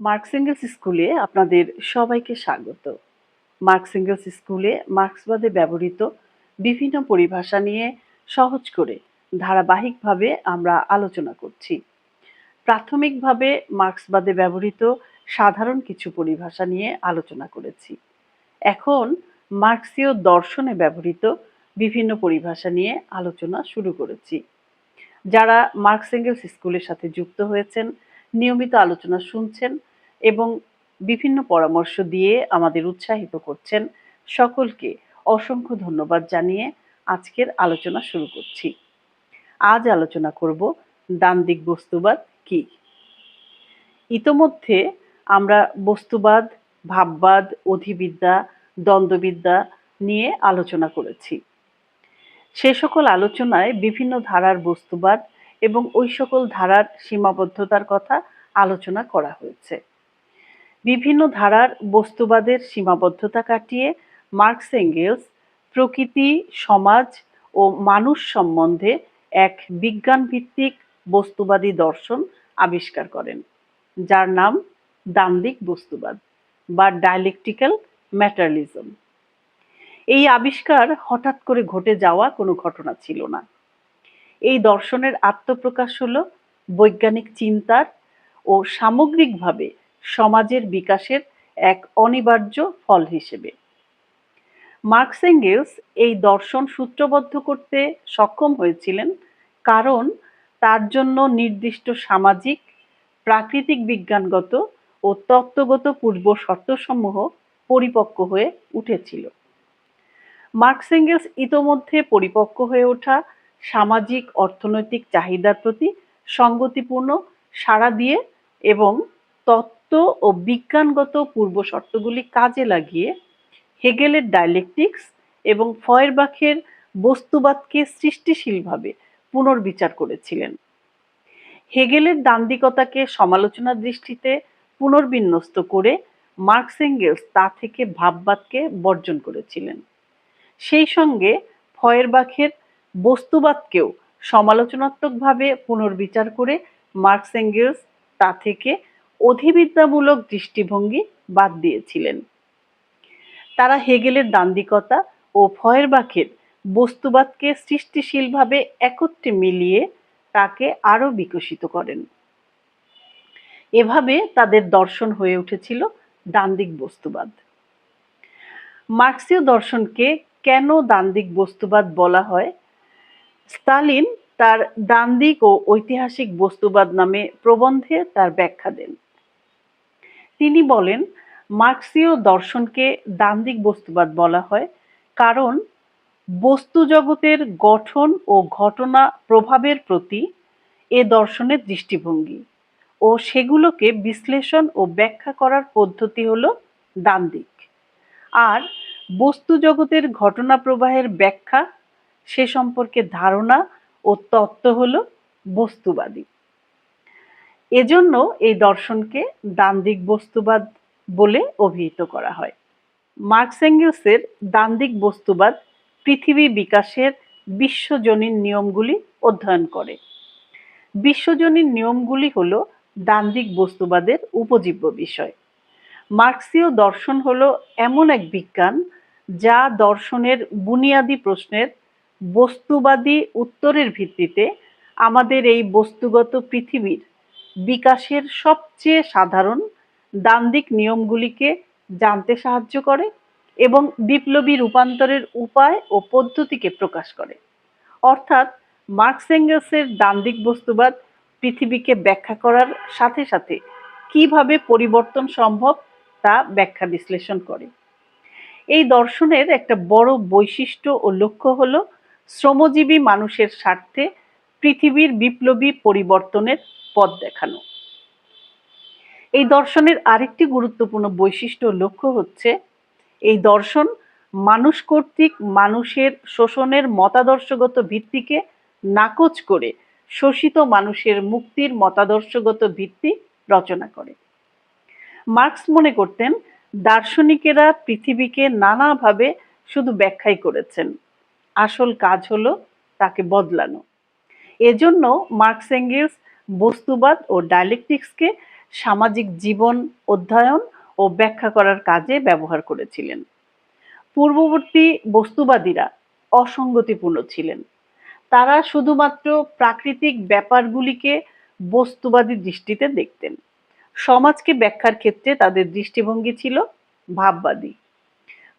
Marks angles স্কুলে আপনাদের সবাইকে স্বাগত। মার্কস এঙ্গেলস স্কুলে মার্কসবাদে ব্যবহৃত বিভিন্ন পরিভাষা নিয়ে সহজ করে ধারাবাহিকভাবে আমরা আলোচনা করছি। প্রাথমিকভাবে মার্কসবাদে ব্যবহৃত সাধারণ কিছু পরিভাষা নিয়ে আলোচনা করেছি। এখন মার্কসীয় দর্শনে ব্যবহৃত বিভিন্ন পরিভাষা নিয়ে আলোচনা শুরু করেছি। যারা মার্কস এঙ্গেলস স্কুলের সাথে যুক্ত হয়েছেন নিয়মিত আলোচনা শুনছেন এবং বিভিন্ন পরামর্শ দিয়ে আমাদের উৎসাহিত করছেন সকলকে। অসংখ্য ধন্যবাদ জানিয়ে আজকের আলোচনা শুরু করছি। আজ আলোচনা করব দান্দিক বস্তুবাদ কি? ইতোমধ্যে আমরা বস্তুবাদ, ভাববাদ, অধিবিদ্যা, দ্বন্দ্ববিদ্যা নিয়ে আলোচনা করেছি। সে সকল আলোচনায় বিভিন্ন ধারার বস্তুবাদ এবং ওই সকল ধারার সীমাবদ্ধতার কথা আলোচনা করা হয়েছে। বিভিন্ন ধারার বস্তুবাদের সীমাবদ্ধতা কাটিয়ে মার্কস এঙ্গেলস প্রকৃতি, সমাজ ও মানুষ সম্বন্ধে এক বিজ্ঞানভিত্তিক বস্তুবাদী দর্শন আবিষ্কার করেন, যার নাম দান্দিক বস্তুবাদ বা ডায়ালেকটিক্যাল ম্যাটারলিজম। এই আবিষ্কার হঠাৎ করে ঘটে যাওয়া কোনো ঘটনা ছিল না। এই দর্শনের আত্মপ্রকাশ হলো বৈজ্ঞানিক চিন্তার ও সামগ্রিকভাবে সমাজের বিকাশের এক অনিবার্য ফল হিসেবে। মার্কস এঙ্গেলস এই দর্শন সূত্রবদ্ধ করতে সক্ষম হয়েছিলেন কারণ তার জন্য নির্দিষ্ট সামাজিক, প্রাকৃতিক বিজ্ঞানগত ও তত্ত্বগত পূর্ব শর্তসমূহ পরিপক্ক হয়ে উঠেছিল। মার্কস এঙ্গেলস ইতোমধ্যে পরিপক্ক হয়ে ওঠা সামাজিক অর্থনৈতিক চাহিদার প্রতি সঙ্গতিপূর্ণ সাড়া দিয়ে এবং তত্ত্ব ও বিজ্ঞানগত পূর্বশর্তগুলি কাজে লাগিয়ে হেগেলের ডায়ালেকটিক্স এবং ফয়েরবাখের বস্তুবাদকে সৃষ্টিশীলভাবে পুনর্বিচার করেছিলেন। হেগেলের দান্দিকতাকে সমালোচনার দৃষ্টিতে পুনর্বিন্যস্ত করে মার্কস এঙ্গেলস তা থেকে ভাববাদকে বর্জন করেছিলেন। সেই সঙ্গে ফয়েরবাখের বস্তুবাদকেও সমালোচনাত্মকভাবে পুনর্বিচার করে মার্কস এঙ্গেলস তা থেকে অধিবিদ্যামূলক দৃষ্টিভঙ্গি বাদ দিয়েছিলেন। তারা হেগেলের দান্দিকতা ও ফয়েরবাখের বস্তুবাদকে সৃষ্টিশীলভাবে একত্রে মিলিয়ে তাকে আরও বিকশিত করেন। এভাবে তাদের দর্শন হয়ে উঠেছিল দান্দিক বস্তুবাদ। মার্ক্সীয় দর্শনকে কেন দান্দিক বস্তুবাদ বলা হয় স্তালিন তার দান্দিক ও ঐতিহাসিক বস্তুবাদ নামে প্রবন্ধে তার ব্যাখ্যা দেন। তিনি বলেন, মার্ক্সীয় দর্শনকে দান্দিক বস্তুবাদ বলা হয় কারণ বস্তু জগতের গঠন ও ঘটনা প্রভাবের প্রতি এ দর্শনের দৃষ্টিভঙ্গি ও সেগুলোকে বিশ্লেষণ ও ব্যাখ্যা করার পদ্ধতি হল দান্দিক। আর বস্তু জগতের ঘটনা প্রবাহের ব্যাখ্যা সে সম্পর্কে ধারণা ও তত্ত্ব হল বস্তুবাদী। এজন্য এই দর্শনকে দান্দিক বস্তুবাদ বলে অভিহিত করা হয়। মার্কস এঙ্গেলসের দান্দিক বস্তুবাদ পৃথিবী বিকাশের বিশ্বজনীন নিয়মগুলি অধ্যয়ন করে। বিশ্বজনীন নিয়মগুলি হল দান্দিক বস্তুবাদের উপজীব্য বিষয়। মার্ক্সীয় দর্শন হল এমন এক বিজ্ঞান যা দর্শনের বুনিয়াদি প্রশ্নের বস্তুবাদী উত্তরের ভিত্তিতে আমাদের এই বস্তুগত পৃথিবীর বিকাশের সবচেয়ে সাধারণ দান্দিক নিয়মগুলিকে জানতে সাহায্য করে এবং বিপ্লবী রূপান্তরের উপায় ও পদ্ধতিকে প্রকাশ করে। অর্থাৎ মার্কস এঙ্গেলসের দান্দিক বস্তুবাদ পৃথিবীকে ব্যাখ্যা করার সাথে সাথে কীভাবে পরিবর্তন সম্ভব তা ব্যাখ্যা বিশ্লেষণ করে। এই দর্শনের একটা বড় বৈশিষ্ট্য ও লক্ষ্য হল শ্রমজীবী মানুষের স্বার্থে পৃথিবীর বিপ্লবী পরিবর্তনের পথ দেখানো। এই দর্শনের আরেকটি গুরুত্বপূর্ণ বৈশিষ্ট্য লক্ষ্য হচ্ছে, এই দর্শন মানুষ কর্তৃক মানুষের শোষণের মতাদর্শগত ভিত্তিকে নাকচ করে শোষিত মানুষের মুক্তির মতাদর্শগত ভিত্তি রচনা করে। মার্কস মনে করতেন, দার্শনিকেরা পৃথিবীকে নানাভাবে শুধু ব্যাখ্যাই করেছেন। আসল কাজ হলো তাকে বদলানো। এজন্য মার্কস এঙ্গেলস বস্তুবাদ ও ডায়ালেকটিক্সকে সামাজিক জীবন অধ্যয়ন ও ব্যাখ্যা করার কাজে ব্যবহার করেছিলেন। পূর্ববর্তী বস্তুবাদীরা অসঙ্গতিপূর্ণ ছিলেন। তারা শুধুমাত্র প্রাকৃতিক ব্যাপারগুলিকে বস্তুবাদী দৃষ্টিতে দেখতেন। সমাজকে ব্যাখ্যার ক্ষেত্রে তাদের দৃষ্টিভঙ্গি ছিল ভাববাদী।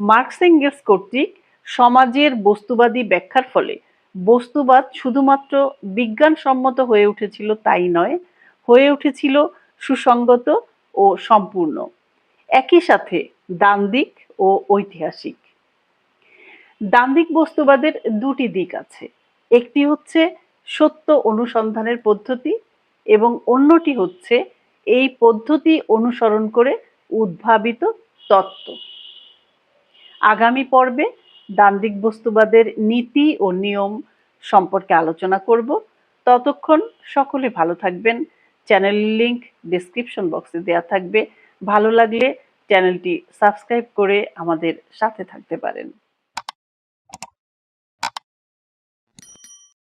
মার্কস এঙ্গেলস কর্তৃক সমাজের বস্তুবাদী ব্যাখ্যার ফলে বস্তুবাদ শুধুমাত্র বিজ্ঞানসম্মত হয়ে উঠেছিল তাই নয়, হয়ে উঠেছিল সুসঙ্গত ও সম্পূর্ণ। একই সাথে দান্দিক ও ঐতিহাসিক। দান্দিক বস্তুবাদের দুটি দিক আছে। একটি হচ্ছে সত্য অনুসন্ধানের পদ্ধতি এবং অন্যটি হচ্ছে এই পদ্ধতি অনুসরণ করে উদ্ভাবিত তত্ত্ব। আগামী পর্বে দান্দিক বস্তুবাদের নীতি ও নিয়ম সম্পর্কে আলোচনা করব। ততক্ষণ সকলে ভালো থাকবেন। চ্যানেল লিংক ডিসক্রিপশন বক্সে দেওয়া থাকবে। ভালো লাগলে চ্যানেলটি সাবস্ক্রাইব করে আমাদের সাথে থাকতে পারেন।